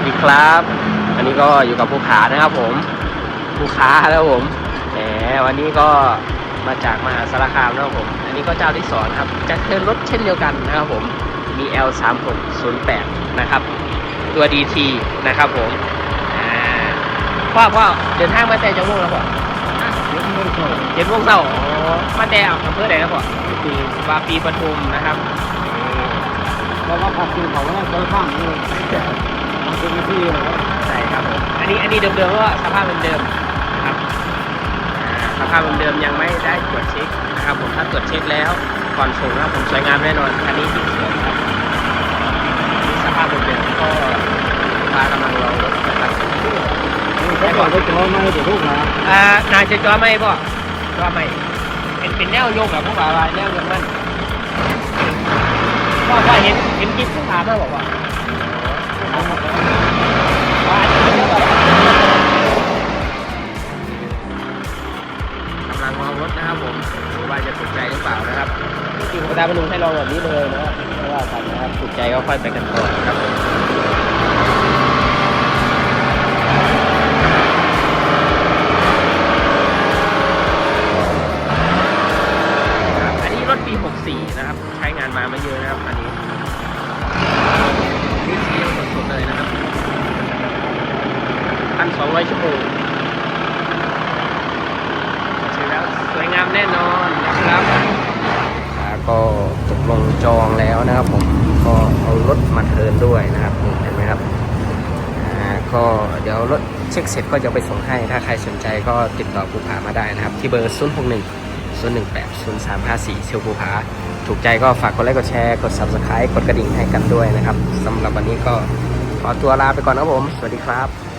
วัสดีครับ อันนี้ก็อยู่กับผู้ขานะครับผมผู้ค้าแล้วผมแหมวันนี้ก็มาจากมหาสารคามนะครับผม อันนี้ก็เจ้าที่สอนครับจะเทิร์นรถเช่นเดียวกันนะครับผม มี L 3 6 0 8นะครับ ตัว DT นะครับผมอ่าพ่อพ่อเดินทางมาแต่จังหวัดแล้วพ่อเดี๋ยวมันเข้าเจ็ดโมงเช้าอ๋อมาแต่อำเภอไหนครับพ่อปีวาปีปทุมนะครับ เพราะว่าพักกินเขาแล้วเจอข้างนี่ มันเป็นที่เลยใช่ครับผมอันนี้อันนี้เดิมๆก็สภาพเดิมๆนะครับอ่าสภาพเดิมๆยังไม่ได้ตรวจเช็คนะครับผมถ้าตรวจเช็คแล้วก่อนส่งนะครับผมสวยงามแน่นอนคันนี้ที่สวยครับนี่สภาพเดิมๆก็ลูกค้ากำลังรอรถนะครับเขาบอกว่าจะไม่เดี๋ยวลูกนะอ่านายจะจอไหมพ่อจอไหมเป็นเป็นแนวโยกแบบพวกบาลายแนวอย่างนั้นพ่อพ่อเห็นเห็นคลิปผู้ขามาบอกว่าว่า นะครับผมดูว่าจะถูกใจหรือเปล่านะครับจริงๆประธานพนุงให้ลองแบบนี้เลยนะครับไม่ว่ากันนะครับถูกใจก็ค่อยไปกันต่อนะครับผมครับอันนี้รถปี 64 นะครับ ใช้งานมาไม่เยอะนะครับอันนี้นี่สียังสดๆเลยนะครับพันสองร้อยชั่วโมง ใช่แล้วสวยงาม แน่นอนนะครับก็ตกลงจองแล้วนะครับผมก็เอารถมาเทิร์นด้วยนะครับนี่เห็นไหมครับอ่าก็เดี๋ยวรถเช็คเสร็จก็จะไปส่งให้ ถ้าใครสนใจก็ติดต่อภูผามาได้นะครับ ที่เบอร์ 0 6 1 0 1 8 0 3 5 4เซลภูผา ถูกใจก็ฝากกดไลค์กดแชร์ กด subscribe กดกระดิ่งให้กันด้วยนะครับสำหรับวันนี้ก็ขอตัวลาไปก่อนนะครับผม สวัสดีครับ